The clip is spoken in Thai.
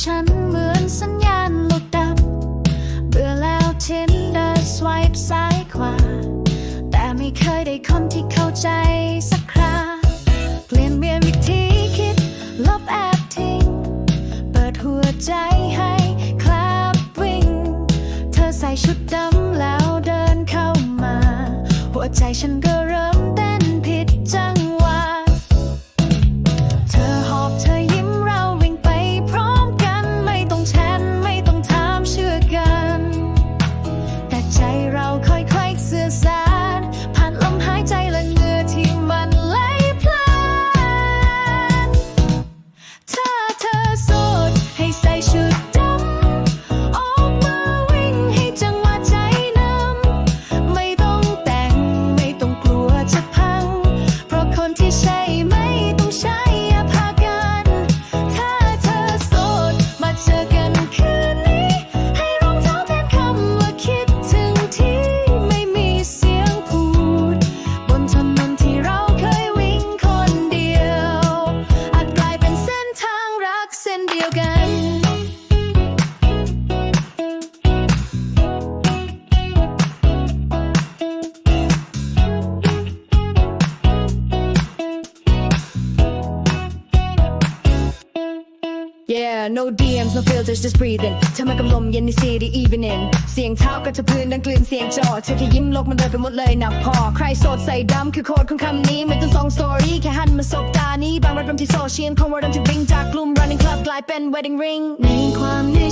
ฉันเหมือนสัญญาณหลุดดับ เบื่อแล้วทินเดอร์สวายซ้ายขวา แต่ไม่เคยได้คนที่เข้าใจสักคราเปลี่ยนเปลี่ยนวิธีคิด ลบแอบทิ้ง เปิดหัวใจให้คลาบวิ่ง เธอใส่ชุดดำแล้วเดินเข้ามา หัวใจฉันก็เริ่ม กเ Yeah no DMs no filters just breathing เธอมากับลมเย็นใน city evening เสียงเท้ากระทบพื้นดังกลืนเสียงจอเธอแค่ยิ้มโลกมันเลยไปหมดเลยนับพอ ใครโสดใส่ดำคือโคตรของคำนี้ ไม่ต้องสองสตอรี่แค่หันมาสบตานี้ บางรักรมที่โซเชียลของวอร์ดที่วิ่งจากกลุ่ม running club กลายเป็น wedding ring ในความเหนื่อ